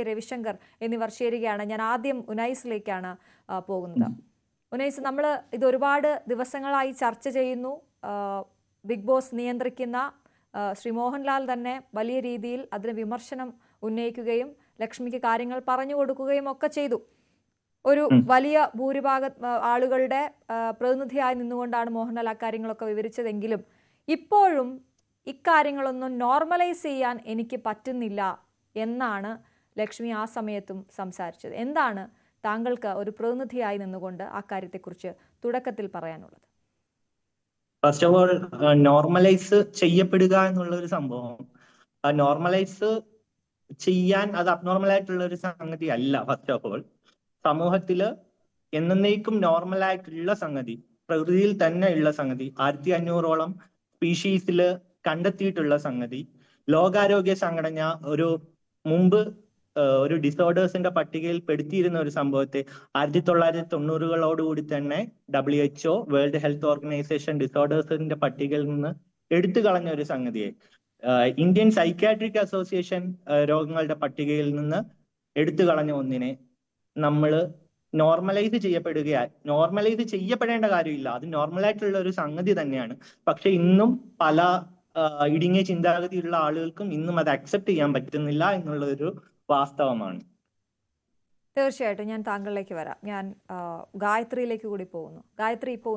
K Ravishankar എന്നിവർ ചേരുകയാണ്. ഞാൻ ആദ്യം ഉനൈസിലേക്കാണ് പോകുന്നത്. ഉനൈസ് നമ്മൾ ഇത് ഒരുപാട് ദിവസങ്ങളായി ചർച്ച ചെയ്യുന്നു. ബിഗ് ബോസ് നിയന്ത്രിക്കുന്ന ശ്രീ മോഹൻലാൽ തന്നെ വലിയ രീതിയിൽ അതിന് വിമർശനം ഉന്നയിക്കുകയും ലക്ഷ്മിക്ക് കാര്യങ്ങൾ പറഞ്ഞു കൊടുക്കുകയും ഒക്കെ ചെയ്തു. ഒരു വലിയ ഭൂരിഭാഗ ആളുകളുടെ പ്രതിനിധിയായി നിന്നുകൊണ്ടാണ് മോഹൻലാൽ അക്കാര്യങ്ങളൊക്കെ വിവരിച്ചതെങ്കിലും ഇപ്പോഴും ഇക്കാര്യങ്ങളൊന്നും നോർമലൈസ് ചെയ്യാൻ എനിക്ക് പറ്റുന്നില്ല എന്നാണ് ലക്ഷ്മി ആ സമയത്തും സംസാരിച്ചത്. എന്താണ് താങ്കൾക്ക് ഒരു പ്രതിനിധിയായി നിന്നുകൊണ്ട് ആ കാര്യത്തെക്കുറിച്ച് തുടക്കത്തിൽ പറയാനുള്ളത്? ഫസ്റ്റ് ഓഫ് ഓൾ നോർമലൈസ് ചെയ്യപ്പെടുക എന്നുള്ള ഒരു സംഭവം നോർമലൈസ് ചെയ്യാൻ അത് അബ്നോർമൽ ആയിട്ടുള്ള ഒരു സംഗതി അല്ല ഫസ്റ്റ് ഓഫ് ഓൾ സമൂഹത്തിൽ എന്നേക്കും നോർമൽ ആയിട്ടുള്ള സംഗതി പ്രകൃതിയിൽ തന്നെ ഉള്ള സംഗതി ആയിരത്തി അഞ്ഞൂറോളം സ്പീഷീസിൽ കണ്ടെത്തിയിട്ടുള്ള സംഗതി ലോകാരോഗ്യ സംഘടന ഒരു മുമ്പ് ഒരു ഡിസോർഡേഴ്സിന്റെ പട്ടികയിൽ പെടുത്തിയിരുന്ന ഒരു സംഭവത്തെ ആയിരത്തി തൊള്ളായിരത്തി തൊണ്ണൂറുകളോടുകൂടി തന്നെ W H O world health organization ഡിസോർഡേഴ്സിന്റെ പട്ടികയിൽ നിന്ന് എടുത്തു കളഞ്ഞ ഒരു സംഗതിയെ. ഇന്ത്യൻ സൈക്യാട്രിക് അസോസിയേഷൻ രോഗങ്ങളുടെ പട്ടികയിൽ നിന്ന് എടുത്തു കളഞ്ഞ ഒന്നിനെ നമ്മൾ നോർമലൈസ് ചെയ്യപ്പെടുകയാ നോർമലൈസ് ചെയ്യപ്പെടേണ്ട കാര്യമില്ല. അത് നോർമലായിട്ടുള്ള ഒരു സംഗതി തന്നെയാണ്. പക്ഷെ ഇന്നും പല ഇടുങ്ങിയ ചിന്താഗതിയുള്ള ആളുകൾക്കും ഇന്നും അത് അക്സെപ്റ്റ് ചെയ്യാൻ പറ്റുന്നില്ല എന്നുള്ള ഒരു വാസ്തവമാണ്. തീർച്ചയായിട്ടും ഞാൻ താങ്കളിലേക്ക് വരാം. ഞാൻ ഗായത്രിയിലേക്ക് കൂടി പോകുന്നു. ഗായത്രി ഇപ്പോൾ